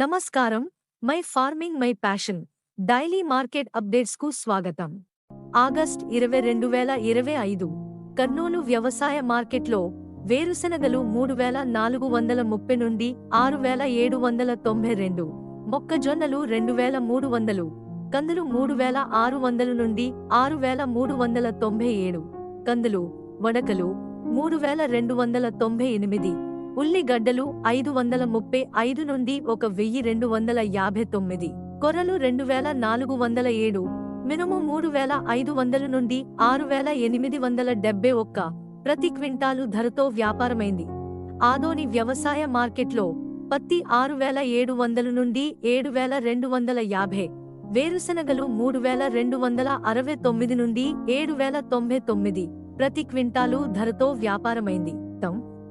నమస్కారం. My farming my passion. Daily market అప్డేట్స్కు స్వాగతం. August ఇరవై రెండు వేల ఇరవై ఐదు. కర్నూలు వ్యవసాయ మార్కెట్లో వేరుశనగలు మూడు వేల నాలుగు వందల ముప్పై నుండి ఆరు వేల ఏడు వందల తొంభై రెండు. మొక్కజొన్నలు రెండు వేల మూడు వందలు. కందులు మూడు వేల ఆరు వందల నుండి ఆరు వేల మూడు వందల తొంభై ఏడు. కందులు వడకలు మూడు వేల రెండు వందల తొంభై ఎనిమిది. ఉల్లిగడ్డలు ఐదు వందల ముప్పై ఐదు నుండి ఒక వెయ్యి రెండు వందల యాభై తొమ్మిది కొరలు రెండు వేల నాలుగు వందల ఏడు మినుము మూడు వేల ఐదు వందల నుండి ఆరు వేల ఎనిమిది వందల డెబ్బై ఒక్క ప్రతి క్వింటాలు ధరతో వ్యాపారమైంది. ఆదోని వ్యవసాయ మార్కెట్లో పత్తి ఆరు వేల ఏడు వందల నుండి ఏడు వేల రెండు వందల యాభై వేరుశనగలు మూడు వేల రెండు వందల అరవై తొమ్మిది నుండి ఏడు వేల తొంభై తొమ్మిది ప్రతి క్వింటాలు ధరతో వ్యాపారమైంది.